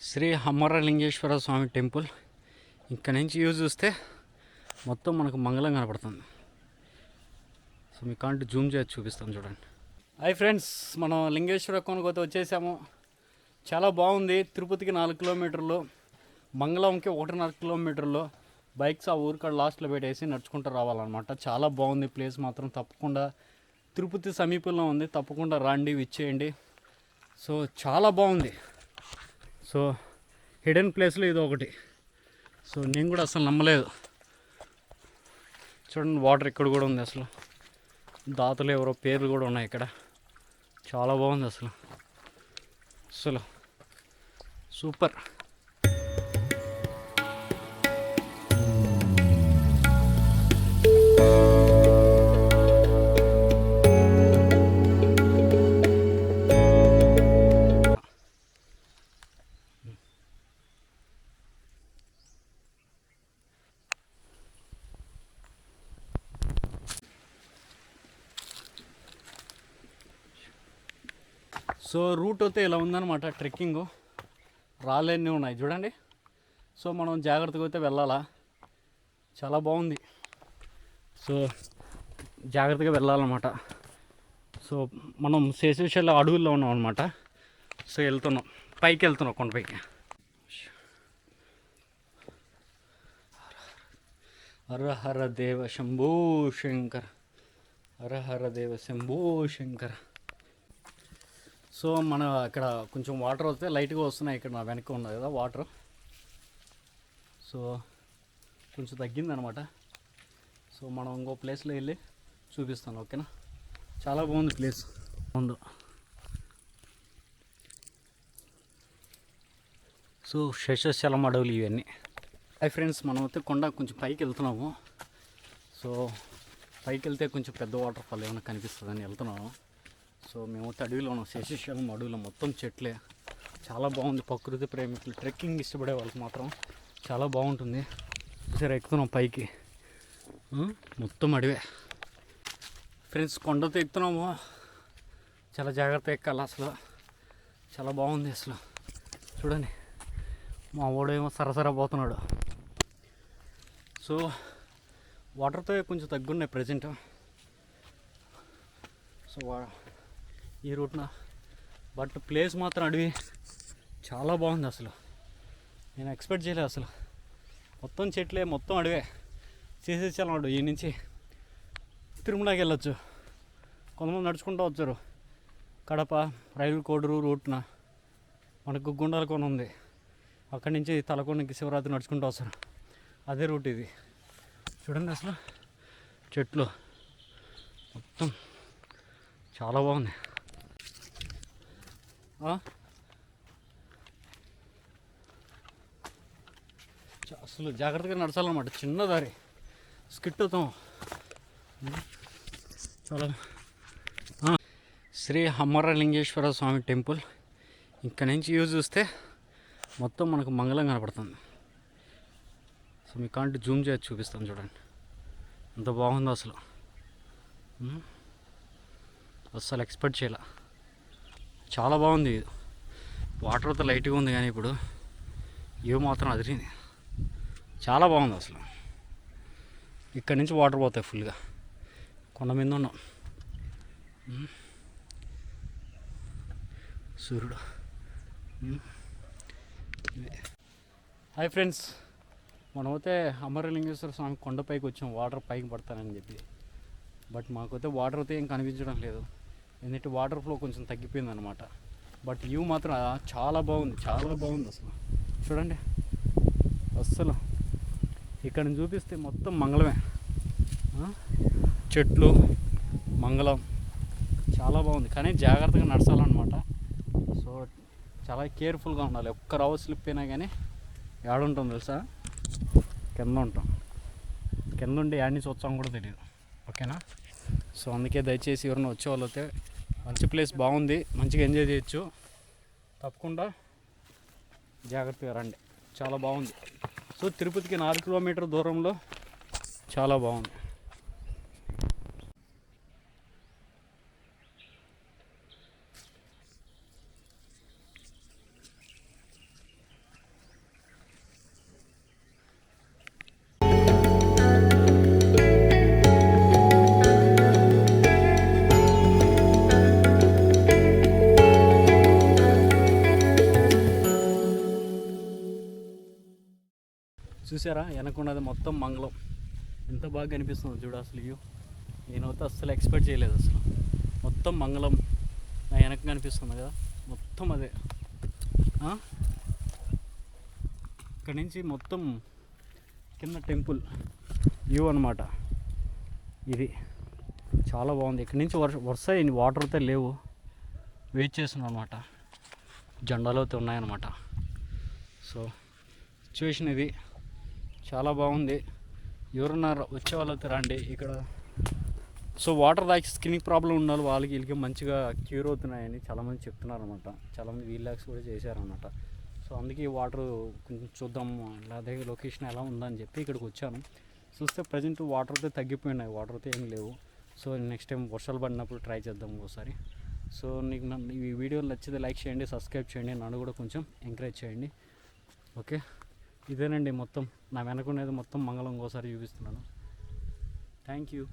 శ్రీ అమరలింగేశ్వర స్వామి temple. ఇక్కడ నుంచి view చూస్తే మొత్తం మనకు మంగళం కనపడుతుంది. సో మీ కాంటి జూమ్ చేసి చూపిస్తాను చూడండి. హాయ్ ఫ్రెండ్స్ మనం లింగేశ్వర కొనుగోతే వచ్చేసాము. చాలా బాగుంది. తిరుపతికి నాలుగు కిలోమీటర్లు మంగళంకి ఒకటిన్నర కిలోమీటర్లు. బైక్స్ ఆ ఊరికాడ లాస్ట్లో పెట్టేసి నడుచుకుంటూ రావాలన్నమాట. చాలా బాగుంది ప్లేస్ మాత్రం తప్పకుండా. తిరుపతి సమీపంలో ఉంది తప్పకుండా రండి విచ్చేయండి. సో చాలా బాగుంది. సో హిడెన్ ప్లేస్లో ఇది ఒకటి. సో నేను కూడా అసలు నమ్మలేదు. చూడండి వాటర్ ఇక్కడ కూడా ఉంది అసలు. దాతలు ఎవరో పేర్లు కూడా ఉన్నాయి ఇక్కడ. చాలా బాగుంది అసలు. అసలు సూపర్. సో రూట్ అయితే ఇలా ఉందన్నమాట ట్రెక్కింగ్. రాళ్ళన్నీ ఉన్నాయి చూడండి. సో మనం జాగ్రత్తగా అయితే వెళ్ళాలా? చాలా బాగుంది. సో జాగ్రత్తగా వెళ్ళాలన్నమాట. సో మనం శేషవిషయాల అడవుల్లో ఉన్నాం అనమాట సో వెళ్తున్నాం. పైకి వెళ్తున్నాం కొండపైకి హర హర దేవ శంభూ శంకర. హర హర దేవ శంభూ శంకర. సో మన ఇక్కడ కొంచెం వాటర్ వస్తే లైట్గా వస్తున్నాయి ఇక్కడ నా వెనక ఉన్నది కదా వాటర్. సో కొంచెం తగ్గిందనమాట. సో మనం ఇంకో ప్లేస్లో వెళ్ళి చూపిస్తాను ఓకేనా? చాలా బాగుంది ప్లేస్. ముందు. సో శేషశలం అడవులు ఇవన్నీ. హాయ్ ఫ్రెండ్స్ మనం అయితే కొండ కొంచెం పైకి వెళ్తున్నాము. సో పైకి వెళ్తే కొంచెం పెద్ద వాటర్ ఫాల్ ఏమైనా కనిపిస్తుందని వెళ్తున్నాము. సో మేము అడవిలో ఉన్నాం శేషశలం అడవిలో మొత్తం చెట్లే. చాలా బాగుంది ప్రకృతి ప్రేమికులు. ట్రెక్కింగ్ ఇష్టపడే వాళ్ళకి మాత్రం చాలా బాగుంటుంది. సరే ఎక్కుతున్నాం పైకి. మొత్తం అడవే. ఫ్రెండ్స్ కొండతో ఎక్కుతున్నాము. చాలా జాగ్రత్త ఎక్కాలి అసలు. చాలా బాగుంది అసలు. చూడండి మా వాడేమో సరసర పోతున్నాడు. సో వాటర్తో కొంచెం తగ్గున్నాయి ప్రజెంట్. సో వా- ఈ రూట్న. బట్ ప్లేస్ మాత్రం అడవి చాలా బాగుంది అసలు. నేను ఎక్స్పెక్ట్ చేయలేదు అసలు. మొత్తం చెట్లే మొత్తం అడవే. చేసేసాడు ఈ నుంచి తిరుమలకి వెళ్ళొచ్చు. కొంతమంది నడుచుకుంటూ వచ్చారు. కడప రైలు కోడూరు రూట్న. మనకు గుండాల కొన ఉంది. అక్కడి నుంచి తలకొండకి శివరాత్రి నడుచుకుంటూ వస్తారు. అదే రూట్ ఇది. చూడండి అసలు చెట్లు. మొత్తం చాలా బాగుంది. అసలు జాగ్రత్తగా నడచాలన్నమాట చిన్న దారి. స్కిట్ అవుతాం. చాలా. శ్రీ హమ్మరలింగేశ్వర స్వామి టెంపుల్. ఇక్కడ నుంచి వ్యూ చూస్తే మొత్తం మనకు మంగళం కనపడుతుంది. సో మీ కాంటి జూమ్ చేసి చూపిస్తాను చూడండి. ఎంత బాగుందో అసలు. అస్సలు ఎక్స్పెక్ట్ చేయాల. చాలా బాగుంది. వాటర్ అయితే లైట్గా ఉంది కానీ ఇప్పుడు ఇవి మాత్రం అదిరింది. చాలా బాగుంది అసలు. ఇక్కడి నుంచి వాటర్ పోతాయి ఫుల్గా. కొండ మీద ఉన్నాం. సూర్యుడు. Hi friends. మనమైతే అమరలింగేశ్వర స్వామి కొండపైకి వచ్చాం. వాటర్ పైకి పడతానని చెప్పి. బట్ మాకైతే వాటర్ అయితే ఏం కనిపించడం లేదు. ఎందుకంటే వాటర్ ఫ్లో కొంచెం తగ్గిపోయింది అనమాట బట్ వ్యూ మాత్రం చాలా బాగుంది చాలా బాగుంది అసలు. చూడండి అస్సలు. ఇక్కడ చూపిస్తే మొత్తం మంగళమే. చెట్లు మంగళం చాలా బాగుంది. కానీ జాగ్రత్తగా నడచాలన్నమాట. సో చాలా కేర్ఫుల్గా ఉండాలి. ఒక్క రవ్వ స్లిప్ అయినా కానీ ఏడుంటాం తెలుసా? కింద ఉంటాం. కింద ఉండి యాడ్ నుంచి వచ్చాం కూడా తెలియదు ఓకేనా? సో అందుకే దయచేసి ఎవరైనా వచ్చే వాళ్ళు అయితే మంచి ప్లేస్ బాగుంది మంచిగా ఎంజాయ్ చేయొచ్చు. తప్పకుండా జాగ్రత్తగా రండి. చాలా బాగుంది. సో తిరుపతికి నాలుగు కిలోమీటర్ దూరంలో చాలా బాగుంది. చూసారా? వెనకున్నది మొత్తం మంగళం. ఎంత బాగా కనిపిస్తుంది చూడు అసలు వ్యూ. నేనైతే అస్సలు ఎక్స్పెక్ట్ చేయలేదు అసలు. మొత్తం మంగళం నా వెనక కనిపిస్తుంది కదా. మొత్తం అదే. ఇక్కడ నుంచి మొత్తం కింద టెంపుల్ వ్యూ అనమాట ఇది చాలా బాగుంది. ఇక్కడ నుంచి వర్ష వరుస వాటర్ అయితే లేవు. వెయిట్ చేస్తున్నాం అనమాట జెండాలు అయితే ఉన్నాయన్నమాట. సో సిచ్యువేషన్ ఇది. చాలా బాగుంది. ఎవరన్నా వచ్చే వాళ్ళతో రండి ఇక్కడ. సో వాటర్ తాగి స్కిన్ ప్రాబ్లం ఉన్న వాళ్ళకి వీళ్ళకి మంచిగా క్యూర్ అవుతున్నాయని చాలామంది చెప్తున్నారు అనమాట చాలామంది రిలాక్స్ కూడా చేశారనమాట సో అందుకే వాటర్ కొంచెం చూద్దాం అదే లొకేషన్ ఎలా ఉందని చెప్పి ఇక్కడికి వచ్చాను. చూస్తే ప్రజెంట్ వాటర్ అయితే తగ్గిపోయినాయి వాటర్ అయితే ఏం లేవు. సో నెక్స్ట్ టైం వర్షాలు పడినప్పుడు ట్రై చేద్దాం ఒకసారి. సో నీకు నన్ను ఈ వీడియో నచ్చితే లైక్ చేయండి సబ్స్క్రైబ్ చేయండి నన్ను కూడా కొంచెం ఎంకరేజ్ చేయండి. ఓకే? ఇదేనండి మొత్తం. నా వెనక వెనకునేది మొత్తం మంగళం ఇంకోసారి చూపిస్తున్నాను. Thank you